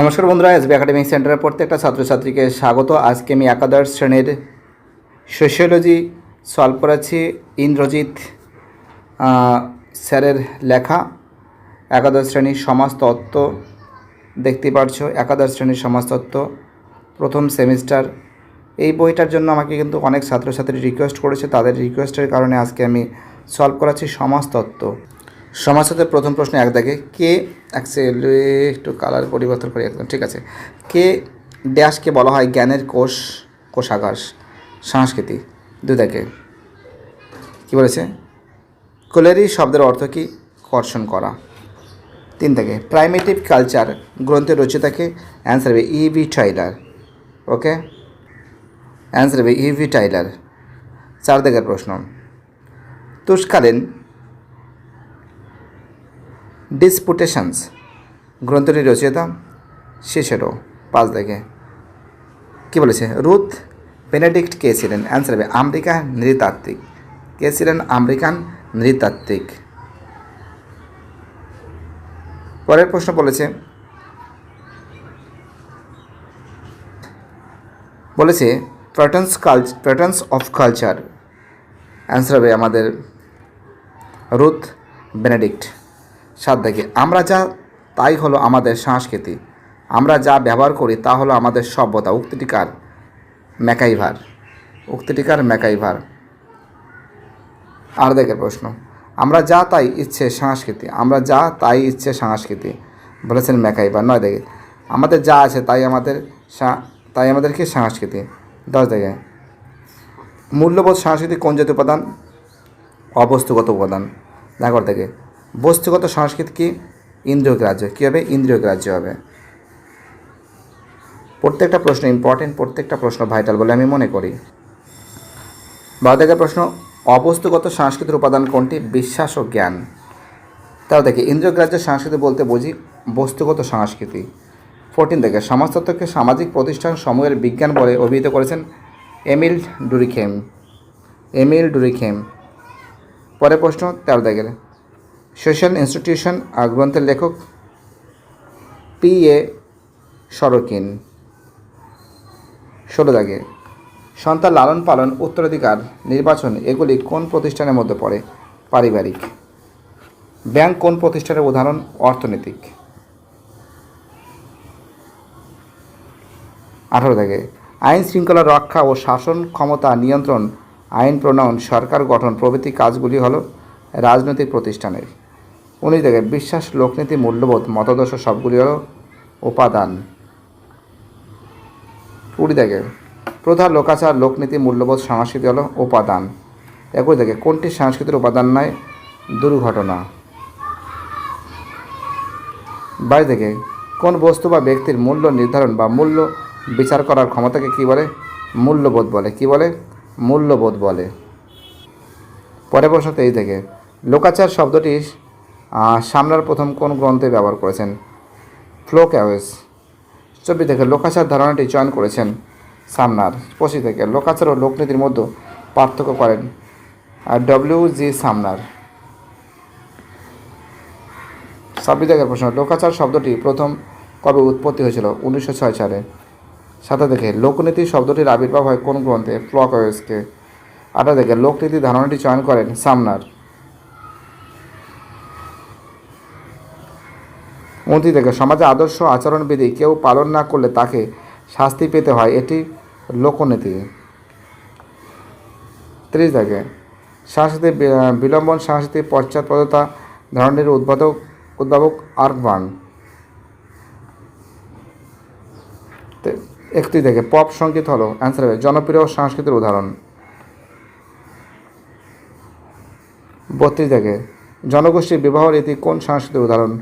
নমস্কার বন্ধুরা, SB academic সেন্টারের প্রত্যেকটা ছাত্রছাত্রীকে স্বাগত। আজকে আমি একাদশ শ্রেণির সোশিওলজি সলভ করাচ্ছি ইন্দ্রজিৎ স্যারের লেখা। একাদশ শ্রেণির সমাজতত্ত্ব দেখতে পারছ, একাদশ শ্রেণির সমাজতত্ত্ব প্রথম সেমিস্টার। এই বইটার জন্য আমাকে কিন্তু অনেক ছাত্রছাত্রী রিকোয়েস্ট করেছে, তাদের রিকোয়েস্টের কারণে আজকে আমি সলভ করাচ্ছি সমাজতত্ত্ব সমাজতত্ত্বের প্রথম প্রশ্ন এক দাগে, কে অ্যাকচুয়ালি একটু কালার পরিবর্তন করি একদম, ঠিক আছে। কে ড্যাশকে বলা হয় জ্ঞানের কোষ, কোষাগার, সংস্কৃতি, দুই দাগে। কী বলেছে? কোলেরি শব্দের অর্থ কি? কর্ষণ করা। তিন থেকে প্রাইমেটিভ কালচার গ্রন্থের রচিতাকে অ্যান্সার হবে ইভি টাইলার ওকে অ্যান্সার হবে ইভি টাইলার চার দিকের প্রশ্ন। তুষ্কালীন ডিসপুটেশনস গ্রন্থটি রচিতা শেষেরও পাঁচ দেখে। কী বলেছে? রুথ বেনেডিক্ট কে ছিলেন? অ্যান্সার হবে আমেরিকা নৃতাত্ত্বিক। কে ছিলেন? আমেরিকান নৃতাত্ত্বিক। পরের প্রশ্ন বলেছে বলেছে প্যাটার্নস কালচ প্যাটার্নস অফ কালচার অ্যান্সার হবে আমাদের রুথ বেনেডিক্ট। সাত দেখে আমরা যা, তাই হলো আমাদের সংস্কৃতি। আমরা যা ব্যবহার করি, তা হলো আমাদের সভ্যতা। উক্তিটিকার ম্যাকাইভার। উক্তিটিকার ম্যাকাইভার। আর দেখে প্রশ্ন। আমরা যা, তাই ইচ্ছে সংস্কৃতি। আমরা যা, তাই ইচ্ছে সংস্কৃতি। বলেছেন ম্যাকাইভার। নয় দেখে। আমাদের যা আছে, তাই আমাদের তাই আমাদেরকে সংস্কৃতি? দশ দেখে। মূল্যবোধ সংস্কৃতি কোন জাতীয় উপাদান অবস্তুগত উপাদান। দেখো। থেকে বস্তুগত সংস্কৃতি কি? ইন্দ্রিয় গ্রাহ্য কী হবে ইন্দ্রিয় গ্রাহ্য হবে। প্রত্যেকটা প্রশ্ন ইম্পর্টেন্ট প্রত্যেকটা প্রশ্ন ভাইটাল বলে আমি মনে করি। বারো থেকে প্রশ্ন, অবস্তুগত সংস্কৃতির উপাদান কোনটি? বিশ্বাস ও জ্ঞান। তাও দেখে ইন্দ্রিয়গ্রাহ্য সংস্কৃতি বলতে বুঝি বস্তুগত সংস্কৃতি। ফোরটিন থেকে সমাজতত্ত্বকে সামাজিক প্রতিষ্ঠান সময়ের বিজ্ঞান বলে অভিহিত করেছেন এমিল ডুরিখেম। এমিল ডুরিখেম। পরের প্রশ্ন, তেরো দেখেন সোশ্যাল ইনস্টিটিউশন আর গ্রন্থের লেখক পি এ সরকিন। ষোলো দাগে, সন্তান লালন পালন, উত্তরাধিকার, নির্বাচন, এগুলি কোন প্রতিষ্ঠানের মধ্যে পড়ে? পারিবারিক। ব্যাংক কোন প্রতিষ্ঠানের উদাহরণ? অর্থনৈতিক। আঠারো থেকে আইন শৃঙ্খলা রক্ষা ও শাসন ক্ষমতা নিয়ন্ত্রণ, আইন প্রণয়ন, সরকার গঠন প্রভৃতি কাজগুলি হল রাজনৈতিক প্রতিষ্ঠানের। উনিশ দেখে বিশ্বাস, লোকনীতি, মূল্যবোধ, মতাদর্শ সবগুলি হল উপাদান। কুড়ি দেখে প্রধান লোকাচার, লোকনীতি, মূল্যবোধ, সংস্কৃতি হল উপাদান। একুশ দেখে কোনটি সংস্কৃতির উপাদান নয়? দুর্ঘটনা। বাইশ থেকে কোন বস্তু বা ব্যক্তির মূল্য নির্ধারণ বা মূল্য বিচার করার ক্ষমতাকে কী বলে? মূল্যবোধ বলে। কি বলে? মূল্যবোধ বলে। পরের প্রশ্ন তেইশ থেকে লোকাচার শব্দটি সামলার প্রথম কোন গ্রন্থে ব্যবহার করেছেন? ফ্লোক্যাওয়েস চব্বিশ থেকে লোকাচার ধারণাটি চয়ন করেছেন সামনার। পঁচিশ থেকে লোকাচার ও লোকনীতির মধ্যে পার্থক্য করেন আর ডব্লিউ জি সামনার। ছাব্বিশ থেকে প্রশ্ন, লোকাচার শব্দটি প্রথম কবে উৎপত্তি হয়েছিল? উনিশশো ছয় সালে। সাথে দেখে লোকনীতি শব্দটির আবির্ভাব হয় কোন গ্রন্থে? ফ্লকওয়েসকে। আটা দেখে লোকনীতি ধারণাটি চয়ন করেন সামনার। উনত্রিশ থেকে সমাজে আদর্শ আচরণবিধি কেউ পালন না করলে তাকে শাস্তি পেতে হয়, এটি লোকনীতি। ত্রিশ থেকে সাংস্কৃতিক বিলম্বন, সাংস্কৃতিক পশ্চাৎপদতা ধরনের উদ্বোধক উদ্ভাবক আর্কবান একটি থেকে পপ সংগীত হলো অ্যান্সার হবে, জনপ্রিয় সংস্কৃতির উদাহরণ। বত্রিশ থেকে জনগোষ্ঠীর বিবাহ রীতি কোন সংস্কৃতির উদাহরণ?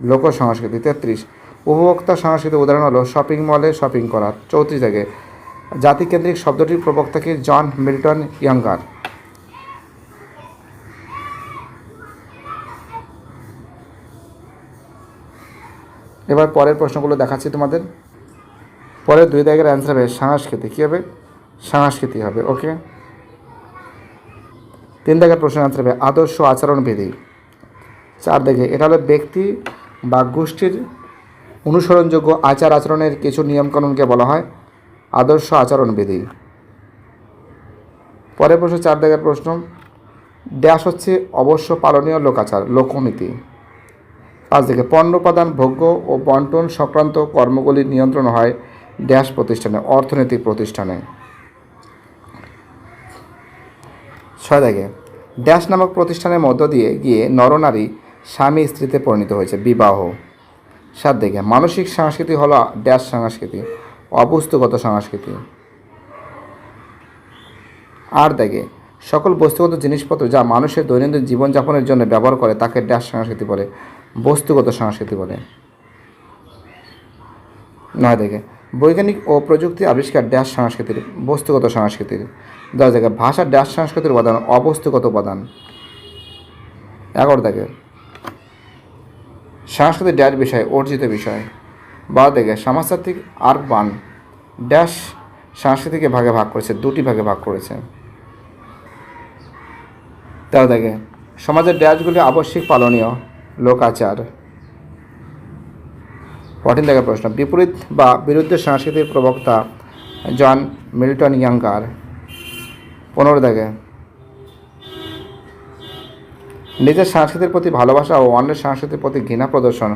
লোক সংস্কৃতি তেত্রিশ। উপভোক্তা সংস্কৃতির উদাহরণ হলো শপিং মলে শপিং করা। চৌত্রিশ থেকে, জাতিকেন্দ্রিক শব্দটির প্রবক্তা কি? John Milton Yinger. এবার পরের প্রশ্নগুলো দেখাচ্ছি তোমাদের। পরের দুই দাগের অ্যান্সার হবে সংস্কৃতি কী হবে? সংস্কৃতি হবে, ওকে? তিন দাগের প্রশ্নের অ্যান্সার হবে আদর্শ আচরণবিধি। চার দেখে এটা হলো ব্যক্তি বা গোষ্ঠীর অনুসরণযোগ্য আচার আচরণের কিছু নিয়মকানুনকে বলা হয় আদর্শ আচরণবিধি। পরের প্রশ্ন, চার দাগের প্রশ্ন, ড্যাশ হচ্ছে অবশ্য পালনীয় লোকাচার, লোকনীতি। পাঁচ দিকে পণ্য উপাদান ভোগ্য ও বন্টন সংক্রান্ত কর্মগুলির নিয়ন্ত্রণ হয় ড্যাশ প্রতিষ্ঠানে, অর্থনৈতিক প্রতিষ্ঠানে। ছয় দাগে, ড্যাশ নামক প্রতিষ্ঠানের মধ্য দিয়ে গিয়ে নরনারী স্বামী স্ত্রীতে পরিণত হয়েছে, বিবাহ। সাত দিকে মানসিক সংস্কৃতি হলো ড্যাশ সংস্কৃতি, অবস্তুগত সংস্কৃতি। আর দেখে, সকল বস্তুগত জিনিসপত্র যা মানুষের দৈনন্দিন জীবনযাপনের জন্য ব্যবহার করে, তাকে ড্যাশ সংস্কৃতি বলে, বস্তুগত সংস্কৃতি বলে। নয় দেখে, বৈজ্ঞানিক ও প্রযুক্তি আবিষ্কার ড্যাশ সংস্কৃতির, বস্তুগত সংস্কৃতির। দশ দেখে, ভাষা ড্যাশ সংস্কৃতির উপাদান, অবস্তুগত উপাদান। এগারো দেখে সাংস্কৃতিক ড্যাশ বিষয়, অর্জিত বিষয়। বা দেখে সমাজতাত্ত্বিক আর বান ড্যাশ সংস্কৃতিকে ভাগে ভাগ করেছে, দুটি ভাগে ভাগ করেছে। তেরো দেখে সমাজের ড্যাশগুলি আবশ্যিক পালনীয় লোকাচার। কঠিন থেকে প্রশ্ন, বিপরীত বা বিরুদ্ধে সংস্কৃতির প্রবক্তা জন মিল্টন ইয়াঙ্কার পনেরো দেখে নিজের সংস্কৃতির প্রতি ভালোবাসা ও অন্যের সংস্কৃতির প্রতি ঘৃণা প্রদর্শন,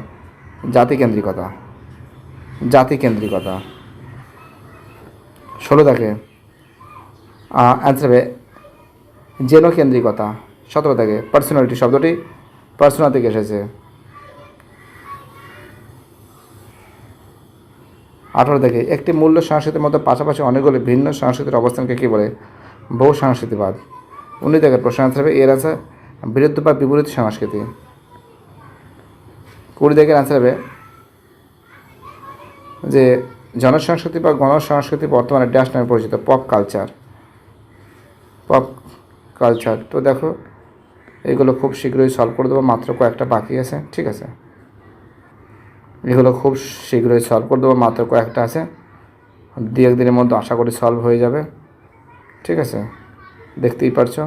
জাতিকেন্দ্রিকতা। জাতিকেন্দ্রিকতা। ষোলো দেখে অ্যান্সার হবে, জেনোকেন্দ্রিকতা। সতেরো থেকে পার্সোনালিটি শব্দটি পার্সোনাল থেকে এসেছে। আঠারো থেকে একটি মূল্য সংস্কৃতির মধ্যে পাশাপাশি অনেকগুলি ভিন্ন সংস্কৃতির অবস্থানকে কী বলে? বহু সংস্কৃতিবাদ। উনি থেকে প্রশ্ন আনসার হবে, এর আছে বিরুদ্ধ বা বিপরীত সংস্কৃতি। কুড়ি থেকে আনসার হবে যে জনসংস্কৃতি বা গণসংস্কৃতি বর্তমানে ড্যাশ নামে পরিচিত পপ কালচার পপ কালচার তো দেখো, এগুলো খুব শীঘ্রই সলভ করে দেবো, মাত্র কয়েকটা বাকি আছে, ঠিক আছে? এগুলো খুব শীঘ্রই সলভ করে দেবো, মাত্র কয়েকটা আছে। দু একদিনের মধ্যে আশা করি সলভ হয়ে যাবে, ঠিক আছে? দেখতেই পারছ?